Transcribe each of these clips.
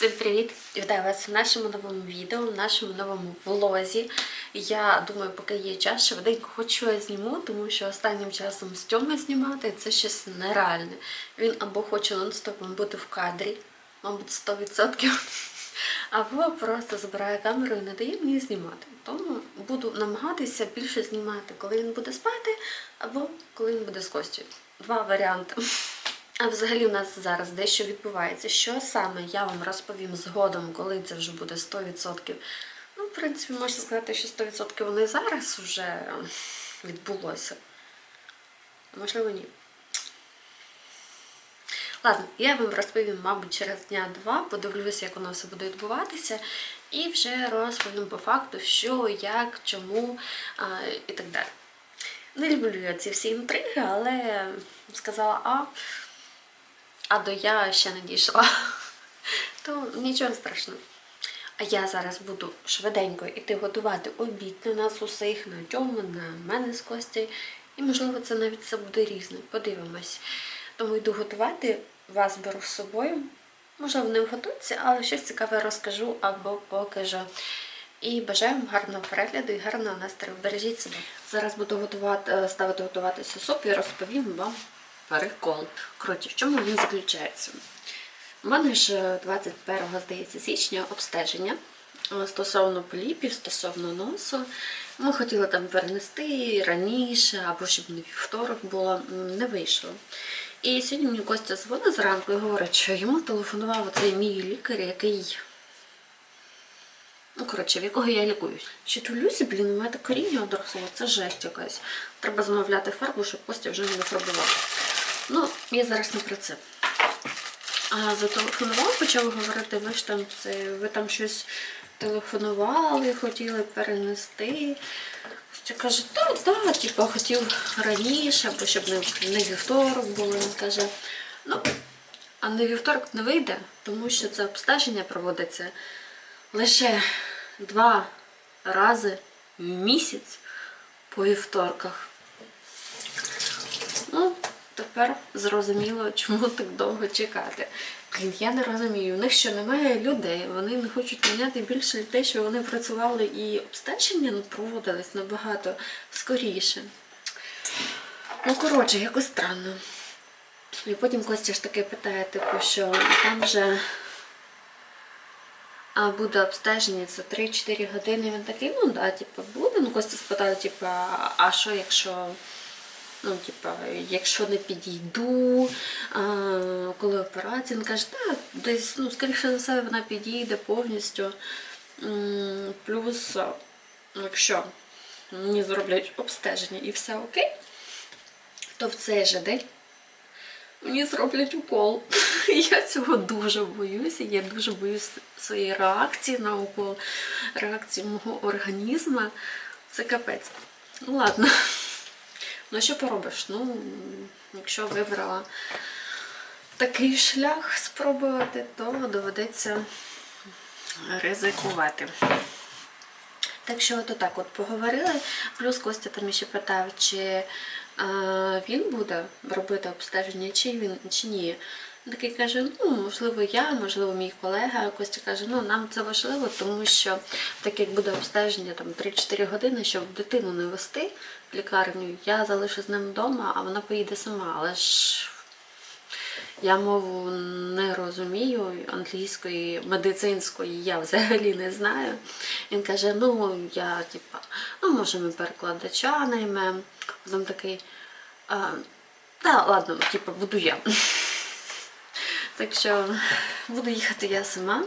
Всім привіт! Вітаю вас в нашому новому відео, в нашому новому влозі. Я думаю, поки є час, швиденько хоч щось зніму, тому що останнім часом з Тьомою знімати це щось нереальне. Він або хоче нон-стопом бути в кадрі, мабуть, 100%, або просто забирає камеру і не дає мені знімати. Тому буду намагатися більше знімати, коли він буде спати, або коли він буде з Костю. Два варіанти. А взагалі у нас зараз дещо відбувається. Що саме я вам розповім згодом, коли це вже буде 100%. Ну, в принципі, можна сказати, що 100% воно і зараз вже е, відбулося. Можливо, ні. Ладно, я вам розповім, мабуть, через дня-два, подивлюся, як воно все буде відбуватися, і вже розповім по факту, що, як, чому а, і так далі. Не люблю я ці всі інтриги, але сказала А, а до я ще не дійшла. То нічого страшного. А я зараз буду швиденько іти готувати обід на нас усіх, на Тьому, на мене з Костю. І, можливо, це навіть це буде різне. Подивимось. Тому йду готувати, вас беру з собою. Можливо, не вготується, але щось цікаве розкажу або покажу. І бажаю вам гарного перегляду і гарного настрою. Бережіть себе. Зараз буду готувати, е, ставити готуватися суп і розповім вам прикол. Коротше, в чому він заключається? У мене ж е, 21 здається, січня обстеження е, стосовно поліпів, стосовно носу. Ми хотіли там перенести раніше, або щоб не вівторок було, не вийшло. І сьогодні мені Костя дзвонить зранку і говорить, що йому телефонував оцей мій лікар, який. Ну, коротше, в якого я лікуюсь. Що Люсі, блін, у мене коріння одросло, це жесть якась. Треба замовляти фарбу, щоб Костя вже не фарбував. Ну, я зараз не про це. А зателефонував, почав говорити, ви ж там це, ви там щось телефонували, хотіли перенести. Костя каже, так, так, типу, хотів раніше, або щоб не, не вівторок було. Він каже, ну, а не вівторок не вийде, тому що це обстеження проводиться лише два рази в місяць по вівторках. Тепер зрозуміло, чому так довго чекати. Блін, я не розумію. У них що немає людей, вони не хочуть міняти більше те, що вони працювали і обстеження ну, проводились набагато скоріше. Ну, коротше, якось странно. І потім Костя ж таки питає, типу, що там вже а буде обстеження за 3-4 години. Він такий, ну да, типу, буде. Ну, Костя спитав, типу, а що якщо. Ну, типа, якщо не підійду, а, коли операція, він каже, так, десь, ну, скоріше за все, вона підійде повністю. Плюс, якщо мені зроблять обстеження і все окей, то в цей же день мені зроблять укол. Я цього дуже боюся. Я дуже боюсь своєї реакції на укол, реакції мого організму. Це капець. Ну ладно. Ну, що поробиш? Ну, якщо вибрала такий шлях спробувати, то доведеться ризикувати. Так що от так от поговорили. Плюс Костя там ще питав, чи е, він буде робити обстеження, чи він чи ні. Він такий каже, ну, можливо, я, можливо, мій колега. Костя каже, ну нам це важливо, тому що так як буде обстеження там 3-4 години, щоб дитину не вести в лікарню, я залишу з ним вдома, а вона поїде сама. Але ж я мову не розумію, англійської, медицинської я взагалі не знаю. Він каже, ну я типа, ну може ми перекладача наймемо. Потім такий, а, та ладно, типа, буду я. Так що буду їхати я сама.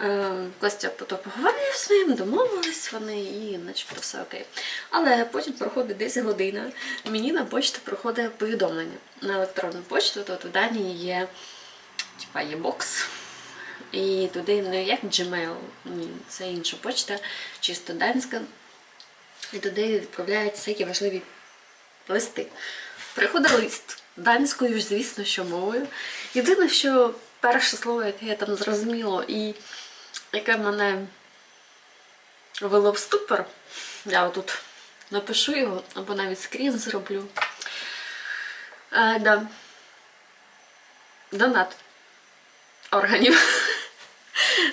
Е, Костя потім поговорив з ним, домовились вони і начебто все окей. Але потім проходить десь година. Мені на почту проходить повідомлення на електронну почту, то в Данії є, типа, є бокс. І туди не як Gmail, ні, це інша почта, чисто данська. І туди відправляють всякі важливі листи. Приходить лист данською, звісно, що мовою. Єдине, що перше слово, яке я там зрозуміла, і яке мене ввело в ступор, я отут напишу його, або навіть скрін зроблю. Е, да. Донат органів.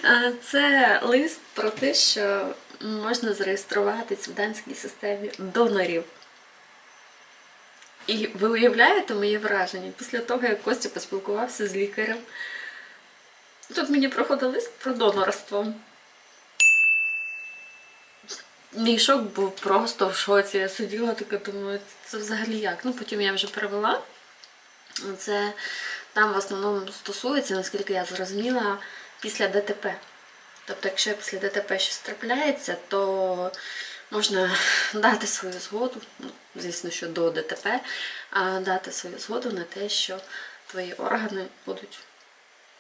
Е, Це лист про те, що можна зареєструватись в данській системі донорів. І ви уявляєте моє враження після того, як Костя поспілкувався з лікарем. Тут мені проходив лист про донорство. Мій шок був просто в шоці. Я сиділа така, думаю, це взагалі як? Ну, потім я вже перевела. Це там в основному стосується, наскільки я зрозуміла, після ДТП. Тобто, якщо після ДТП щось трапляється, то можна дати свою згоду, звісно, що до ДТП, дати свою згоду на те, що твої органи будуть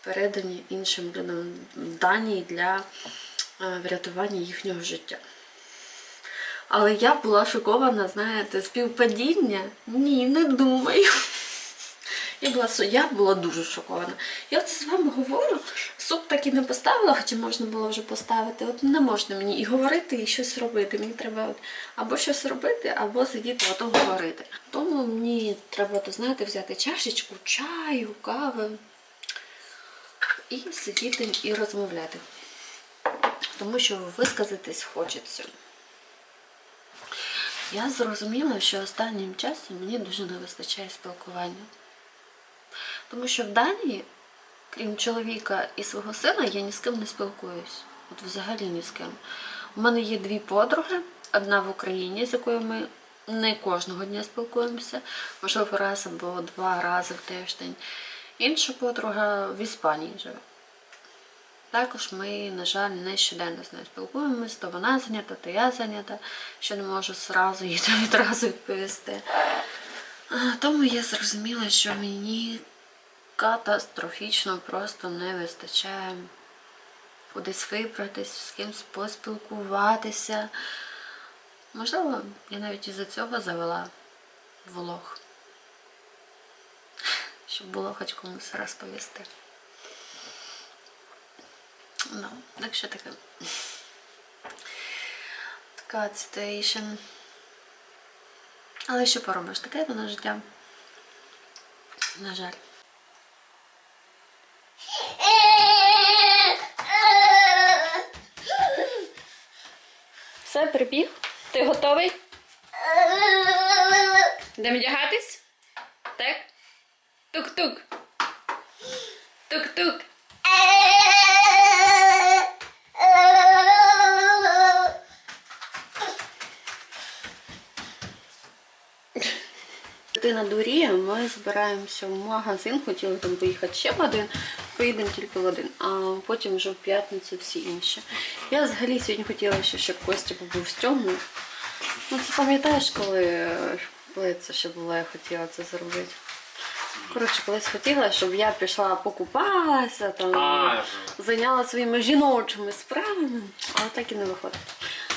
передані іншим людям дані для е, врятування їхнього життя. Але я була шокована, знаєте, співпадіння? Ні, не думаю. Я була, я була дуже шокована. Я оце з вами говорю, суп так і не поставила, хоча можна було вже поставити. От не можна мені і говорити, і щось робити. Мені треба от або щось робити, або сидіти, ото говорити. Тому мені треба, то, знаєте, взяти чашечку чаю, кави і сидіти і розмовляти. Тому що висказатись хочеться. Я зрозуміла, що останнім часом мені дуже не вистачає спілкування. Тому що в Данії, крім чоловіка і свого сина, я ні з ким не спілкуюсь. От взагалі ні з ким. У мене є дві подруги, одна в Україні, з якою ми не кожного дня спілкуємося, можливо, раз або два рази в тиждень. Інша подруга в Іспанії живе. Також ми, на жаль, не щоденно з нею спілкуємось, то вона зайнята, то я зайнята, що не можу зразу їй відразу відповісти. Тому я зрозуміла, що мені катастрофічно просто не вистачає кудись вибратись, з кимось поспілкуватися. Можливо, я навіть із-за цього завела влог, щоб було хоч комусь розповісти. Ну, так що таке. Така ситуація. Але що поробиш? Таке воно життя. На жаль. Все, прибіг. Ти готовий? Йдемо вдягатись? Так? Тук-тук. Тук-тук. Дитина дуріє, ми збираємося в магазин, хотіли там поїхати ще в один, поїдемо тільки в один, а потім вже в п'ятницю всі інші. Я взагалі сьогодні хотіла ще, щоб Костя з Тьомою. Ну, ти пам'ятаєш, коли, коли це ще було, я хотіла це зробити. Коротше, колись хотіла, щоб я пішла покупалася, там, А, зайняла своїми жіночими справами, але так і не виходить.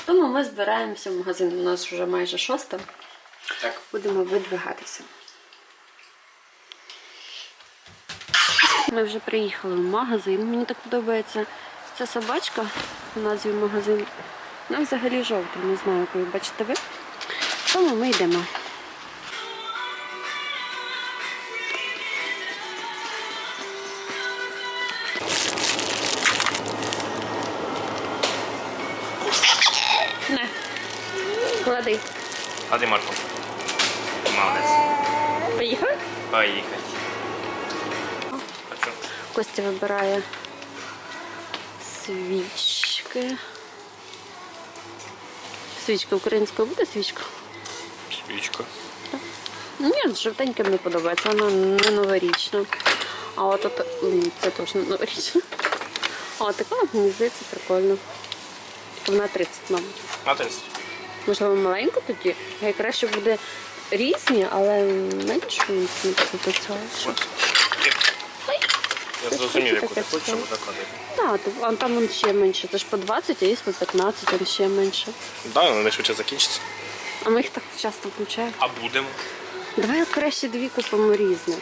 Тому ми збираємося в магазин. У нас вже майже шоста. Так. Будемо видвигатися. Ми вже приїхали в магазин. Мені так подобається ця собачка в назві магазину. Вона взагалі жовта, не знаю, якою бачите ви. Тому ми йдемо. Не. Клади. А Марко? Молодець. Поїхали? Поїхали. Костя вибирає свічки. Свічка українською буде свічка? Свічка. Ні, жовтенька мені подобається, вона не новорічна. А от от це теж не новорічна. А от така мені здається прикольно. Вона 30, мабуть. На 30. Можливо, маленьку тоді. Хай краще буде різні, але меншу ніж до цього. Я зрозумів, яку ти хочеш, щоб. Так, а там вон ще менше. Це ж по 20, а є по 15, там ще менше. Так, вони швидше закінчиться. А ми їх так часто включаємо. А будемо. Давай краще дві купимо різних.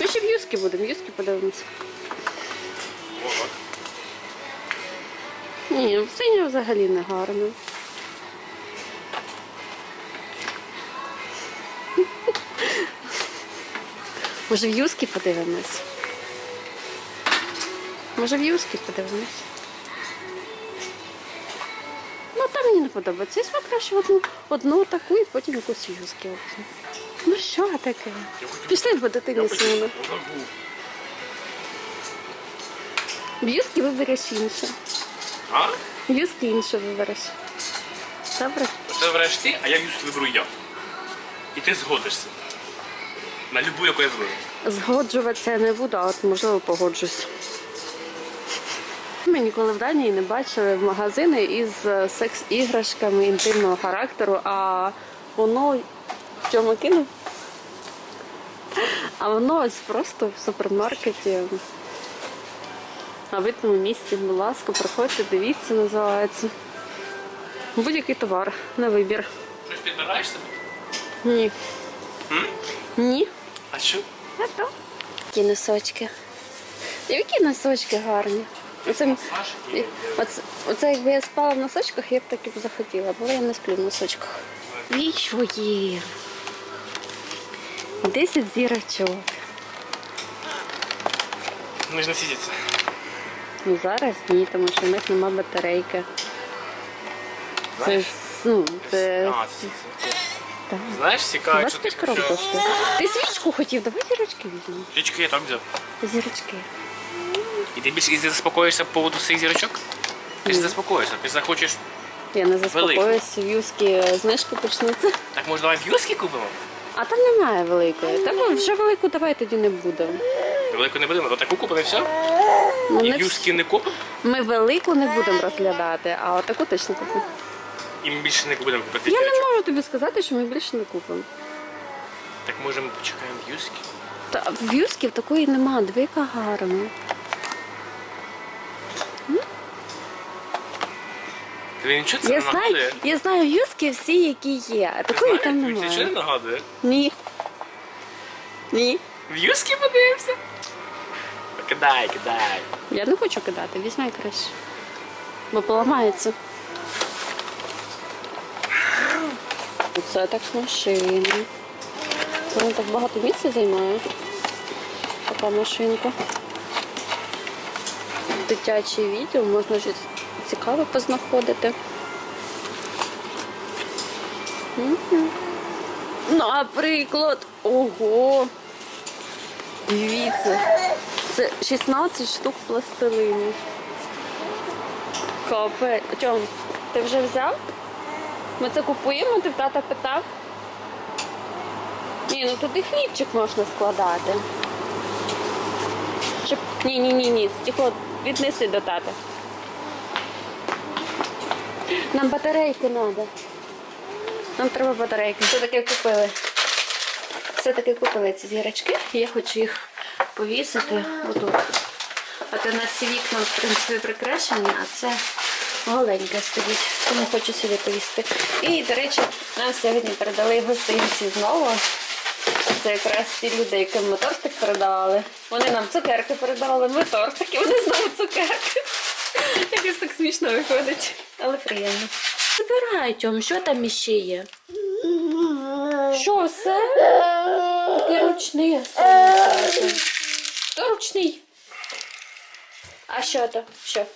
Ми ще в юскі будемо, в юскі подивимося. Ні, синя взагалі не гарно. Може в юскі подивимось? Може в юзки подивимось? Ну там мені не подобається. Я краще одну, одну таку і потім якусь юзки візьму. Ну що таке? Пішли по дитині. В юзки вибереш інше. А? В юзки інше вибереш. Добре? Це вибираєш ти, а я юзку виберу я. І ти згодишся. На любу, яку я зроблю. Згоджуватися не буду, а от можливо погоджусь. Ми ніколи в Данії не бачили магазини із е, секс-іграшками інтимного характеру, а воно в чому кинув? А воно ось просто в супермаркеті. На видному місці, будь ласка, приходьте, дивіться, називається. Будь-який товар на вибір. Щось підбираєш собі? Ні. М? Ні. А що? Ото. Які носочки. Які носочки гарні. Оце, оце, оце якби я спала в носочках, я б так і б захотіла, бо я не сплю в носочках. Вічво є. Десять зірочок. Вони ж не сидяться. Ну зараз ні, тому що в них нема батарейки. Це, ну, це, А, це, це. Так. Знаєш, цікаво, 25 крон коштує. Ти свічку хотів, давай зірочки візьмемо. Річки я так взяв. Зірочки. І ти більше і заспокоїшся по поводу цих зірочок? Ти ж заспокоїшся, ти захочеш. Я не заспокоюсь, в юзки знижки почнуться. Так може давай в юзки купимо? А там немає великої. Та вже велику давай тоді не будемо. Велику не будемо, то таку купимо і все. Ну, І не вс- юзки не купимо, Ми велику не будемо розглядати, а отаку точно купимо. І ми більше не будемо купити Я не можу тобі сказати, що ми більше не купимо. Так може ми почекаємо юзки? Та в юзків такої нема, дві яка гарна. Тобі нічого це Я не знаю, нагадує? я знаю юзки всі, які є, а такої Знаєш, там тобі це нічого не нагадує? Ні. Ні. В юзки подивимося? Кидай, кидай. Я не хочу кидати, візьми краще. Бо поламається. Це так машина. Вона так багато місця займає. Така машинка. Дитяче відео, можна щось цікаве познаходити. Наприклад, ого. Дивіться. Це 16 штук пластилину. Капець. Чом? Ти вже взяв? Ми це купуємо, ти тата питав? Ні, ну туди хлібчик можна складати. Щоб... Ні, ні, ні. Стекло віднеси до тата. Нам батарейки треба. Нам треба батарейки. Все таки купили. Все-таки купили ці зірочки. і Я хочу їх повісити отут. От у нас всі вікна, в принципі, прикрашені, а це голеньке стоїть. Тому хочу сюди повісити. І, до речі, нам сьогодні передали гостинці знову. Це якраз ті люди, яким ми тортик передавали. Вони нам цукерки передавали, ми тортики, вони знову цукерки. Якось так смішно виходить, але приємно. Забирай, Тьом, що там іще є? Що все? Такий ручний. Хто ручний? А що то? Що?